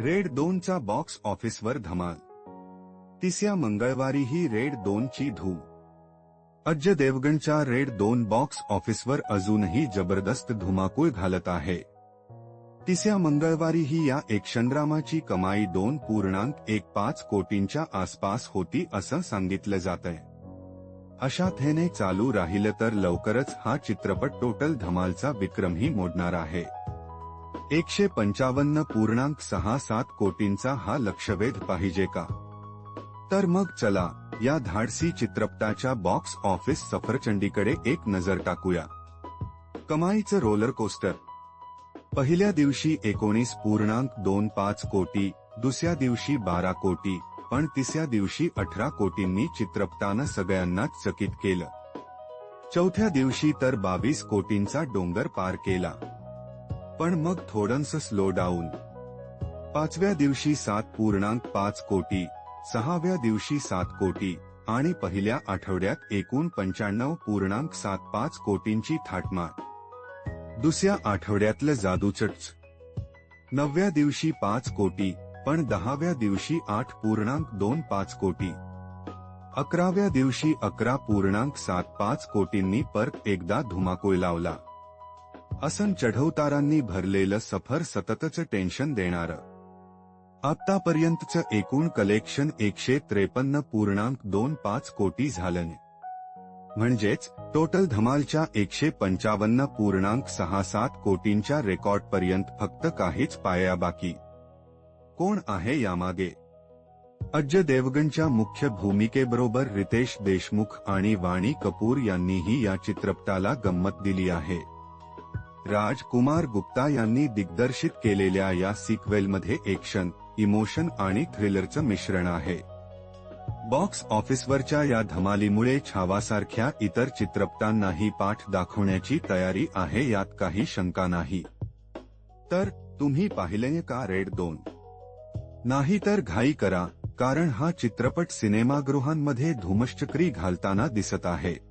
Red दोनचा box ऑफिसवर धमाल. तिसऱ्या मंगळवारीही रेड दोनची धूम. अज्ज देवगणच्या रेड दोन बॉक्स ऑफिसवर अजूनही जबरदस्त धुमाकूळ घालत आहे. तिसऱ्या मंगळवारीही या एक्शन ड्रामाची कमाई दोन पूर्णांक एक पाच कोटींच्या आसपास होती असं सांगितलं जातंय. अशा थेने चालू राहिलं तर लवकरच हा चित्रपट टोटल धमालचा विक्रमही मोडणार आहे. एकशे पंचावन्न पूर्णांक सहा सात कोटींचा हा लक्षवेध पाहिजे का? तर मग चला या धाडसी चित्रपटाच्या बॉक्स ऑफिस सफरचंडीकडे एक नजर टाकूया. कमाईचं रोलर कोस्टर पहिल्या दिवशी एकोणीस पूर्णांक दोन पाच कोटी दुसऱ्या दिवशी बारा कोटी पण तिसऱ्या दिवशी अठरा कोटींनी चित्रपटानं सगळ्यांनाच चकित केलं. चौथ्या दिवशी तर बावीस कोटींचा डोंगर पार केला. पण मग थोडंसं स्लो डाऊन पाचव्या दिवशी सात पूर्णांक पाच कोटी सहाव्या दिवशी सात कोटी आणि पहिल्या आठवड्यात एकूण पंच्याण्णव पूर्णांक सात पाच कोटींची थाटमार. दुसऱ्या आठवड्यातलं जादूचटच. नवव्या दिवशी पाच कोटी पण दहाव्या दिवशी आठ पूर्णांक दोन पाच कोटी. अकराव्या दिवशी अकरा पूर्णांक सात पाच कोटींनी परत एकदा धुमाकूळ लावला. असं चढवतारांनी भरलेलं सफर सततच टेन्शन देणारं. आतापर्यंतचं एकूण कलेक्शन एकशे त्रेपन्न पूर्णांक दोन पाच कोटी झालं म्हणजेच टोटल धमालच्या एकशे पंचावन्न पूर्णांक सहा सात कोटींच्या रेकॉर्डपर्यंत फक्त काहीच पाया बाकी कोण आहे यामागे? अज्य देवगणच्या मुख्य भूमिकेबरोबर रितेश देशमुख आणि वाणी कपूर यांनीही या चित्रपटाला गंमत दिली आहे. राजकुमार गुप्ता यांनी दिग्दर्शित केलेल्या या सिक्वेलमध्ये एक्शन इमोशन आणि थ्रिलरचं मिश्रण आहे. बॉक्स ऑफिसवरच्या या धमालीमुळे छावासारख्या इतर चित्रपटांनाही पाठ दाखवण्याची तयारी आहे यात काही शंका नाही. तर तुम्ही पाहिले का रेड दोन नाही तर घाई करा कारण हा चित्रपट सिनेमागृहांमध्ये धुमश्चक्री घालताना दिसत आहे.